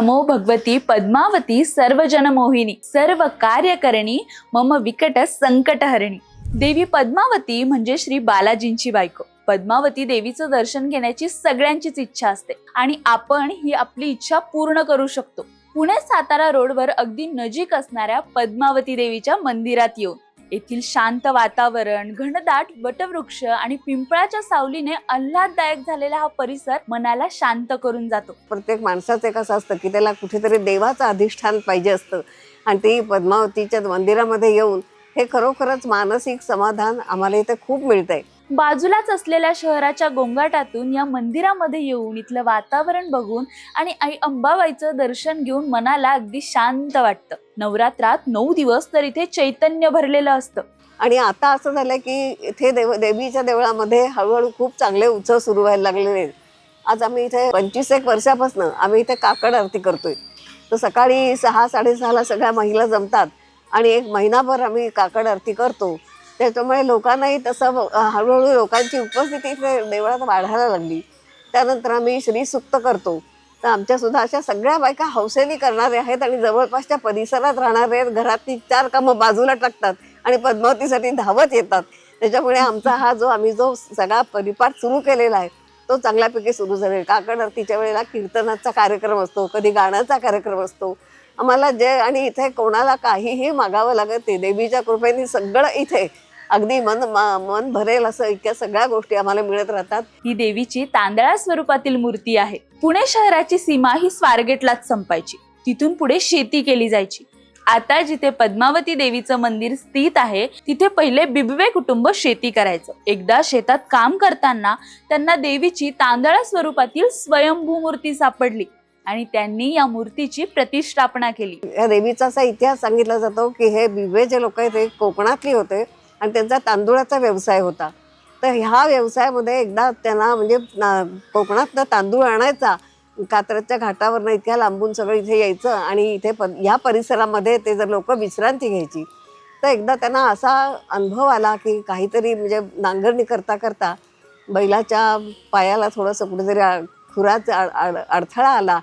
नमो भगवती पद्मावती सर्वजन मोहिनी सर्व कार्यकरणी मम विकट संकटहरणी. देवी पद्मावती म्हणजे श्री बालाजींची बायको. पद्मावती देवीचं दर्शन घेण्याची सगळ्यांचीच इच्छा असते आणि आपण ही आपली इच्छा पूर्ण करू शकतो. पुणे सातारा रोडवर अगदी नजीक असणाऱ्या पद्मावती देवीच्या मंदिरात येऊन येथील शांत वातावरण घनदाट वटवृक्ष आणि पिंपळाच्या सावलीने आल्हाददायक झालेला हा परिसर मनाला शांत करून जातो. प्रत्येक माणसाचं एक असं असतं की त्याला कुठेतरी देवाचं अधिष्ठान पाहिजे असतं. आणि ते पद्मावतीच्या मंदिरामध्ये येऊन हे खरोखरच मानसिक समाधान आम्हाला इथे खूप मिळतंय. बाजूलाच असलेल्या शहराच्या गोंगाटातून या मंदिरामध्ये येऊन इथलं वातावरण बघून आणि आई अंबाबाईचं दर्शन घेऊन मनाला अगदी शांत वाटतं. नवरात्रात नऊ दिवस तर इथे चैतन्य भरलेलं असतं. आणि आता असं झालंय की इथे देव देवीच्या देवळामध्ये हळूहळू खूप चांगले उत्सव सुरू व्हायला लागलेले आहेत. आज आम्ही इथे पंचवीस एक वर्षापासून आम्ही इथे काकड आरती करतोय. तर सकाळी सहा साडेसहाला सगळ्या महिला जमतात आणि एक महिनाभर आम्ही काकड आरती करतो. त्याच्यामुळे लोकांनाही तसं हळूहळू लोकांची उपस्थिती इथे देवळात वाढायला लागली. त्यानंतर आम्ही श्री सुक्त करतो. तर आमच्यासुद्धा अशा सगळ्या बायका हौसेनी करणाऱ्या आहेत आणि जवळपासच्या परिसरात राहणारे आहेत. घरातली चार कामं बाजूला टाकतात आणि पद्मावतीसाठी धावत येतात. त्याच्यामुळे आमचा हा जो आम्ही जो सगळा परिपाठ सुरू केलेला आहे तो चांगल्यापैकी सुरू झालेला काकड आरतीच्या वेळेला कीर्तनाचा कार्यक्रम असतो कधी गाण्याचा कार्यक्रम असतो. आम्हाला जे आणि इथे कोणाला काहीही मागावं लागत ते देवीच्या कृपेने सगळं इथे अगदी मन मन भरेल असं इतक्या सगळ्या गोष्टी आम्हाला मिळत राहतात. ही देवीची तांदळा स्वरूपातील मूर्ती आहे. पुणे शहराची सीमा ही स्वारगेटलाच संपायची. तिथून पुढे शेती केली जायची. आता जिथे पद्मावती देवीचं मंदिर स्थित आहे तिथे पहिले बिबवे कुटुंब शेती करायचं. एकदा शेतात काम करताना त्यांना देवीची तांदळा स्वरूपातील स्वयंभू मूर्ती सापडली आणि त्यांनी या मूर्तीची प्रतिष्ठापना केली. या देवीचा असा इतिहास सांगितला जातो की हे बिबे जे लोक आहेत ते कोकणातले होते. आणि त्यांचा तांदूळाचा व्यवसाय होता. तर ह्या व्यवसायामध्ये एकदा त्यांना म्हणजे ना- कोकणातनं तांदूळ आणायचा कात्रजच्या घाटावरनं इतक्या लांबून सगळं इथे यायचं आणि इथे प ह्या परिसरामध्ये ते जर लोक विश्रांती घ्यायची तर एकदा त्यांना असा अनुभव आला की काहीतरी म्हणजे नांगरणी करता करता बैलाच्या पायाला थोडंसं कुठेतरी खुराच आड- आड- अडथळा आला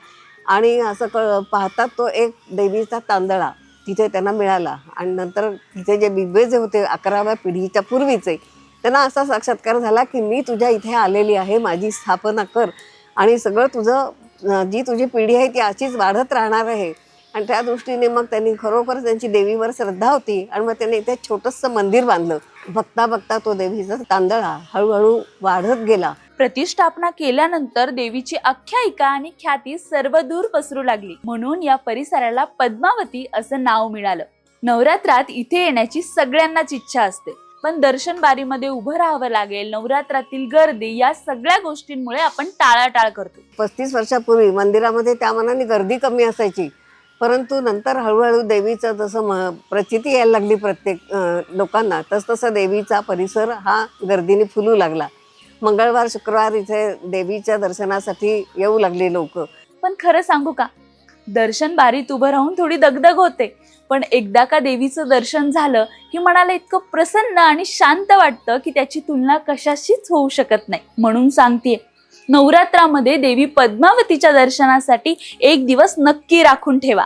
आणि असं क पाहतात तो एक देवीचा तांदळा. तिथे त्यांना मिळाला. आणि नंतर तिथे जे बिबे जे होते अकराव्या पिढीच्या पूर्वीचे त्यांना असा साक्षात्कार झाला की मी तुझ्या इथे आलेली आहे माझी स्थापना कर. आणि सगळं तुझं जी तुझी पिढी आहे ती अशीच वाढत राहणार आहे. आणि त्या दृष्टीने मग त्यांनी खरोखर त्यांची देवीवर श्रद्धा होती. आणि मग त्यांनी इथे छोटंसं मंदिर बांधलं. बघता बघता तो देवीचा तांदळा हळूहळू वाढत गेला. प्रतिष्ठापना केल्यानंतर देवीची आख्यायिका आणि ख्याती सर्वदूर पसरू लागली. म्हणून या परिसराला पद्मावती असं नाव मिळालं. नवरात्रात इथे येण्याची सगळ्यांनाच इच्छा असते. पण दर्शन बारीमध्ये उभं राहावं लागेल नवरात्रातील गर्दी या सगळ्या गोष्टींमुळे आपण टाळाटाळ करतो. पस्तीस वर्षापूर्वी मंदिरामध्ये त्या मनाने गर्दी कमी असायची. परंतु नंतर हळूहळू देवीचं जसं म प्रचिती यायला लागली प्रत्येक लोकांना तसतसं देवीचा परिसर हा गर्दीने फुलू लागला. मंगळवार शुक्रवार इथे देवीच्या दर्शनासाठी येऊ लागले लोक. पण खरं सांगू का? दर्शन बारीत उभं राहून थोडी दगदग होते. पण एकदा का देवीचं दर्शन झालं की मनाला इतकं प्रसन्न आणि शांत वाटतं की त्याची तुलना कशाशीच होऊ शकत नाही. म्हणून सांगतेय नवरात्रामध्ये देवी पद्मावतीच्या दर्शनासाठी एक दिवस नक्की राखून ठेवा.